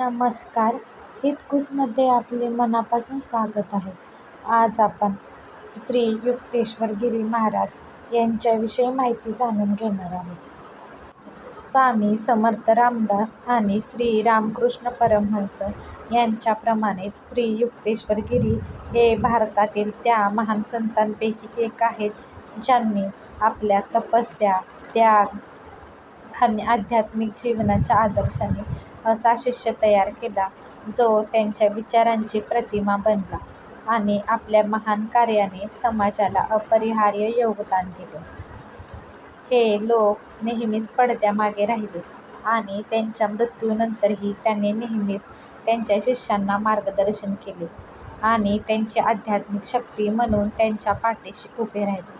नमस्कार हितगुजमध्ये आपले मनापासून स्वागत आहे. आज आपण श्री युक्तेश्वर गिरी महाराज यांच्याविषयी माहिती जाणून घेणार आहोत. स्वामी समर्थ रामदास आणि श्री रामकृष्ण परमहंस यांच्याप्रमाणेच श्री युक्तेश्वर गिरी हे भारतातील त्या महान संतांपैकी एक आहेत ज्यांनी आपल्या तपस्या, त्याग आणि आध्यात्मिक जीवनाच्या आदर्शाने असा शिष्य तयार केला जो त्यांच्या विचारांची प्रतिमा बनला आणि आपल्या महान कार्याने समाजाला अपरिहार्य योगदान दिले. हे लोक नेहमीच पडद्यामागे राहिले आणि त्यांच्या मृत्यूनंतरही त्यांनी नेहमीच त्यांच्या शिष्यांना मार्गदर्शन केले आणि त्यांची आध्यात्मिक शक्ती म्हणून त्यांच्या पाठीशी उभे राहिले.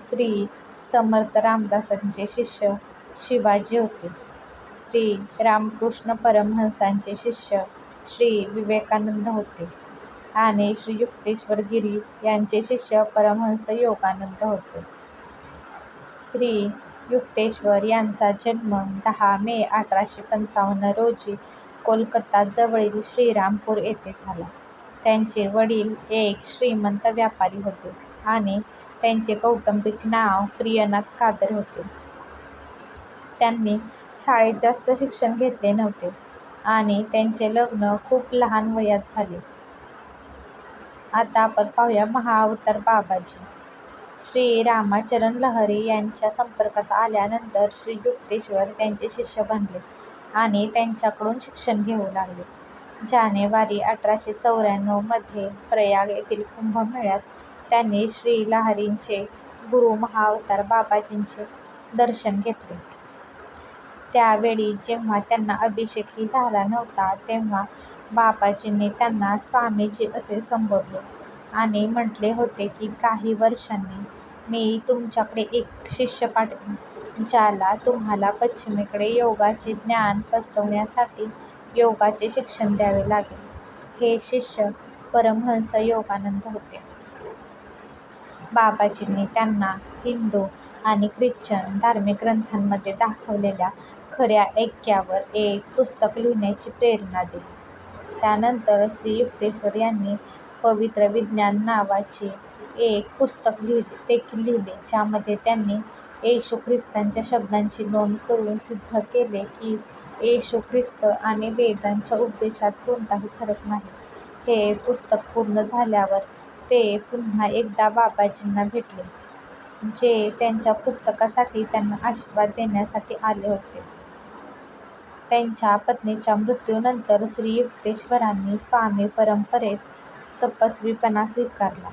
श्री समर्थ रामदासांचे शिष्य शिवाजी होते. श्री रामकृष्ण परमहंसांचे शिष्य श्री विवेकानंद होते आणि श्री युक्तेश्वर गिरी यांचे शिष्य परमहंस योगानंद होते. श्री युक्तेश्वर यांचा जन्म दहा मे अठराशे पंचावन्न रोजी कोलकाता जवळील श्रीरामपूर येथे झाला. त्यांचे वडील एक श्रीमंत व्यापारी होते आणि त्यांचे कौटुंबिक नाव प्रियनाथ कादर होते. त्यांनी शाळेत जास्त शिक्षण घेतले नव्हते आणि त्यांचे लग्न खूप लहान वयात झाले. आता आपण पाहूया महाअवतार बाबाजी. श्री रामाचरण लहरी यांच्या संपर्कात आल्यानंतर श्री युक्तेश्वर त्यांचे शिष्य बनले आणि त्यांच्याकडून शिक्षण घेऊ लागले. जानेवारी अठराशे चौऱ्याण्णवमध्ये प्रयाग येथील कुंभमेळ्यात त्यांनी श्री लहरींचे गुरु महाअवतार बाबाजींचे दर्शन घेतले. त्यावेळी जेव्हा त्यांना अभिषेकही झाला नव्हता तेव्हा बाबाजींनी त्यांना स्वामीजी असे संबोधले आणि म्हटले होते की काही वर्षांनी मी तुमच्याकडे एक शिष्य पाठवीन ज्याला तुम्हाला पश्चिमेकडे योगाचे ज्ञान पसरवण्यासाठी योगाचे शिक्षण द्यावे लागेल. हे शिष्य परमहंस योगानंद होते. बाबाजींनी त्यांना हिंदू आणि ख्रिश्चन धार्मिक ग्रंथांमध्ये दाखवलेल्या खऱ्या ऐक्यावर एक पुस्तक लिहिण्याची प्रेरणा दिली. त्यानंतर श्री युक्तेश्वर यांनी पवित्र विज्ञान नावाचे एक पुस्तक देखील लिहिले ज्यामध्ये त्यांनी येशू ख्रिस्तांच्या शब्दांची नोंद करून सिद्ध केले की येशू ख्रिस्त आणि वेदांच्या उपदेशात कोणताही फरक नाही. हे पुस्तक पूर्ण झाल्यावर ते पुन्हा एकदा बाबाजींना भेटले, जे त्यांच्या पुस्तकासाठी त्यांना आशीर्वाद देण्यासाठी आले होते. त्यांच्या पत्नीच्या मृत्यूनंतर श्री युक्तेश्वरांनी स्वामी परंपरेत तपस्वीपणा स्वीकारला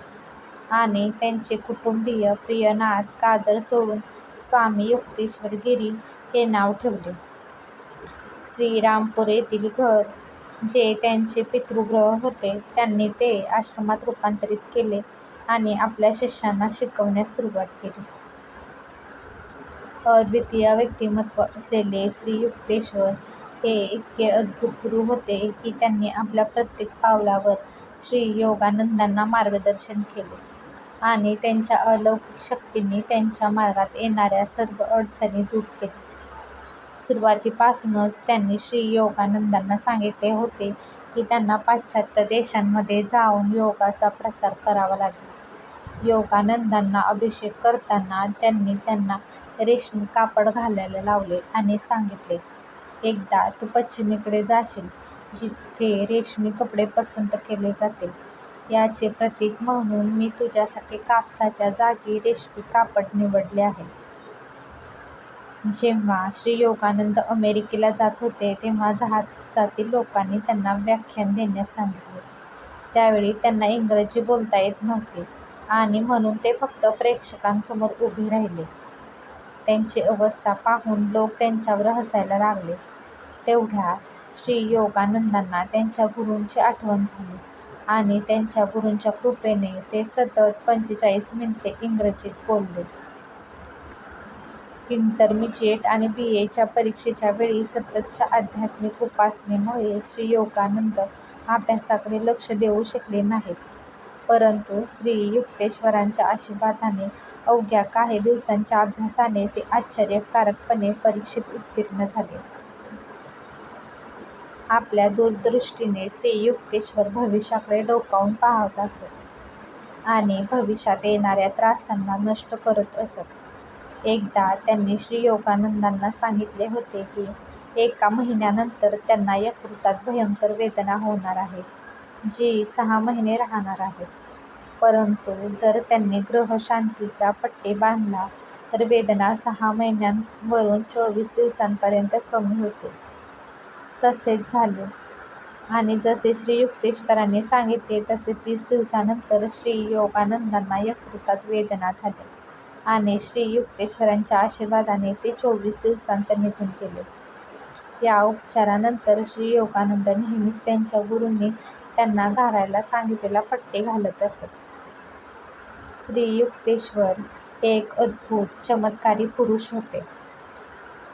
आणि त्यांचे कुटुंबीय प्रियनाथ कादर सोडून स्वामी युक्तेश्वर गिरी हे नाव ठेवले. श्रीरामपूर येथील घर, जे त्यांचे पितृग्रह होते, त्यांनी ते आश्रमात रूपांतरित केले आणि आपल्या शिष्यांना शिकवण्यास सुरुवात केली. अद्वितीय व्यक्तिमत्व असलेले श्री युक्तेश्वर हे इतके अद्भुत गुरु होते की त्यांनी आपल्या प्रत्येक पावलावर श्री योगानंदांना मार्गदर्शन केले आणि त्यांच्या अलौकिक शक्तींनी त्यांच्या मार्गात येणाऱ्या सर्व अडचणी दूर केल्या. सुरुवातीपासूनच त्यांनी श्री योगानंदांना सांगितले होते की त्यांना पाश्चात्य देशांमध्ये जाऊन योगाचा प्रसार करावा लागेल. योगानंदांना अभिषेक करताना त्यांनी त्यांना रेशमी कापड घालायला लावले आणि सांगितले, एकदा तू पश्चिमेकडे जाशील जिथे रेशमी कपडे पसंत केले जातील. याचे प्रतीक म्हणून मी तुझ्यासाठी कापसाच्या जागी रेशमी कापड निवडले आहे. जेव्हा श्री योगानंद अमेरिकेला जात होते तेव्हा जहाजातील लोकांनी त्यांना व्याख्यान देण्यास सांगितले. त्यावेळी त्यांना इंग्रजी बोलता येत नव्हते आणि म्हणून ते फक्त प्रेक्षकांसमोर उभे राहिले. त्यांची अवस्था पाहून लोक त्यांच्यावर हसायला लागले. तेवढ्यात श्री योगानंदांना त्यांच्या गुरूंची आठवण झाली आणि त्यांच्या गुरूंच्या कृपेने ते सतत पंचेचाळीस मिनिटे इंग्रजीत बोलले. इंटरमिजिएट आणि बी. एच्या परीक्षेच्या वेळी सततच्या आध्यात्मिक उपासनेमुळे श्री योगानंद अभ्यासाकडे लक्ष देऊ शकले नाहीत. परंतु श्री युक्तेश्वरांच्या आशीर्वादाने अवघ्या काही दिवसांच्या अभ्यासाने ते आश्चर्यकारकपणे परीक्षेत उत्तीर्ण झाले. आपल्या दूरदृष्टीने श्री युक्तेश्वर भविष्याकडे डोकावून पाहत असत आणि भविष्यात येणाऱ्या त्रासांना नष्ट करत असत. एकदा त्यांनी श्री योगानंदांना सांगितले होते की एका महिन्यानंतर त्यांना यकृतात भयंकर वेदना होणार आहेत, जी सहा महिने राहणार आहेत. परंतु जर त्यांनी ग्रहशांतीचा पट्टी बांधला तर वेदना सहा महिन्यांवरून चोवीस दिवसांपर्यंत कमी होतील. तसेच झाले आणि जसे श्री युक्तेश्वरांनी सांगितले तसे तीस दिवसानंतर श्री योगानंदांना यकृतात वेदना झाल्या आणि श्री युक्तेश्वरांच्या आशीर्वादाने ते चोवीस दिवसांत निघून गेले. या उपचारानंतर श्री योगानंद नेहमीच त्यांच्या गुरूंनी त्यांना घालायला सांगितलेला पट्टी घालत असत. श्री युक्तेश्वर एक अद्भुत, चमत्कारी पुरुष होते.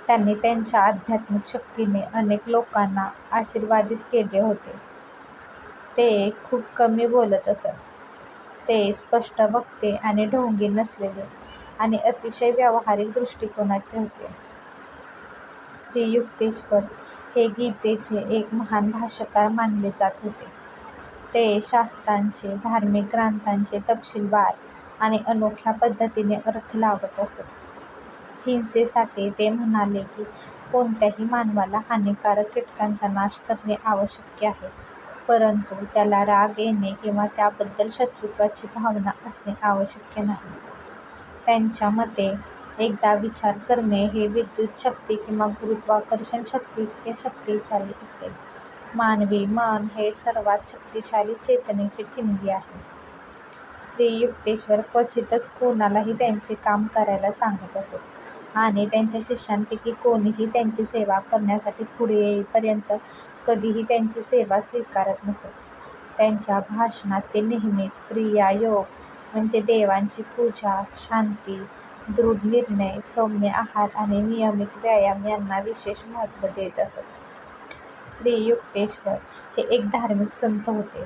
त्यांनी त्यांच्या आध्यात्मिक शक्तीने अनेक लोकांना आशीर्वादित केले होते. ते खूप कमी बोलत असत. ते स्पष्ट वक्ते आणि ढोंगी नसलेले आणि अतिशय व्यावहारिक दृष्टिकोनाचे होते. श्री युक्तेश्वर हे गीतेचे एक महान भाष्यकार मानले जात होते. ते शास्त्रांचे, धार्मिक ग्रंथांचे तपशीलवार आणि अनोख्या पद्धतीने अर्थ लावत असत. हिंसेसाठी ते म्हणाले की कोणत्याही मानवाला हानिकारक कीटकांचा नाश करणे आवश्यक आहे, परंतु त्याला राग येणे किंवा त्याबद्दल शत्रुत्वाची भावना असणे आवश्यक नाही. त्यांच्या मते, एकदा विचार करणे हे विद्युत शक्ती किंवा गुरुत्वाकर्षण शक्तीइतके शक्तिशाली असते. मानवी मन हे सर्वात शक्तिशाली चेतनेची ठिणगी आहे. श्री युक्तेश्वर क्वचितच कोणालाही त्यांचे काम करायला सांगत असत आणि त्यांच्या शिष्यांपैकी कोणीही त्यांची सेवा करण्यासाठी पुढे येईपर्यंत कधीही त्यांची सेवा स्वीकारत नसत. त्यांच्या भाषणात ते नेहमीच क्रिया योग म्हणजे देवांची पूजा, शांती, दृढ निर्णय, सौम्य आहार आणि नियमित व्यायाम यांना विशेष महत्त्व देत असत. श्री युक्तेश्वर हे एक धार्मिक संत होते,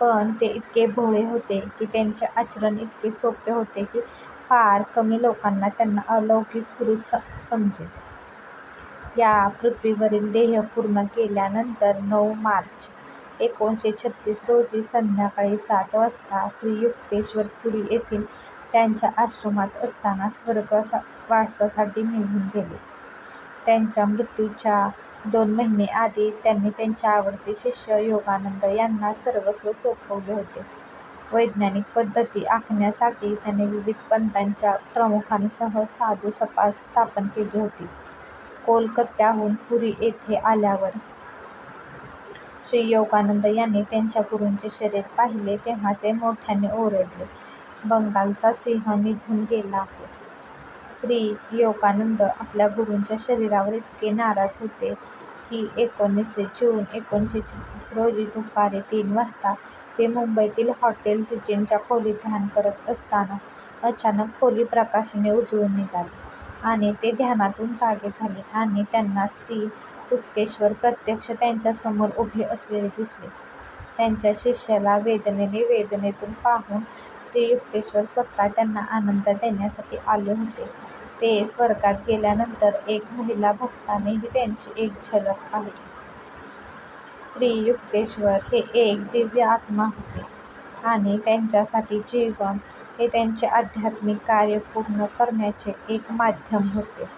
पण ते इतके भोळे होते की त्यांचे आचरण इतके सोपे होते की फार कमी लोकांना त्यांना अलौकिक पुरुष समजेल या पृथ्वीवरील देह पूर्ण केल्यानंतर नऊ मार्च, एकोणीसशे छत्तीस रोजी संध्याकाळी सात वाजता श्री युक्तेश्वर पुरी येथील त्यांच्या आश्रमात असताना स्वर्गवासासाठी निघून गेले. त्यांच्या मृत्यूच्या दोन महिने आधी त्यांनी त्यांचे आवडते शिष्य योगानंद यांना सर्वस्व सोपवले होते. वैज्ञानिक पद्धती आखण्यासाठी त्यांनी विविध पंथांच्या प्रमुखांसह साधू सपा स्थापन केली होती. कोलकात्याहून पुरी येथे आल्यावर श्री योगानंद यांनी त्यांच्या गुरूंचे शरीर पाहिले तेव्हा ते मोठ्याने ओरडले, बंगालचा सिंह निघून गेला आहे. श्री योगानंद आपल्या गुरूंच्या शरीरावर इतके नाराज होते की एकोणीस जून, एकोणीसशे छत्तीस रोजी दुपारी तीन वाजता ते मुंबईतील हॉटेल रिजेंटच्या खोलीत ध्यान करत असताना अचानक खोली प्रकाशाने उजळून निघाली आणि ते ध्यानातून जागे झाले आणि त्यांना श्री युक्तेश्वर प्रत्यक्ष त्यांच्यासमोर उभे असलेले दिसले. त्यांच्या शिष्याला वेदनेने वेदनेतून पाहून श्री युक्तेश्वर स्वतः त्यांना आनंद देण्यासाठी आले होते. ते स्वर्गात गेल्यानंतर एक महिला भक्तानेही त्यांची एक झलक पाहिली. श्री युक्तेश्वर हे एक दिव्य आत्मा होते आणि त्यांच्यासाठी जीवन हे त्यांचे आध्यात्मिक कार्य पूर्ण करण्याचे एक माध्यम होते.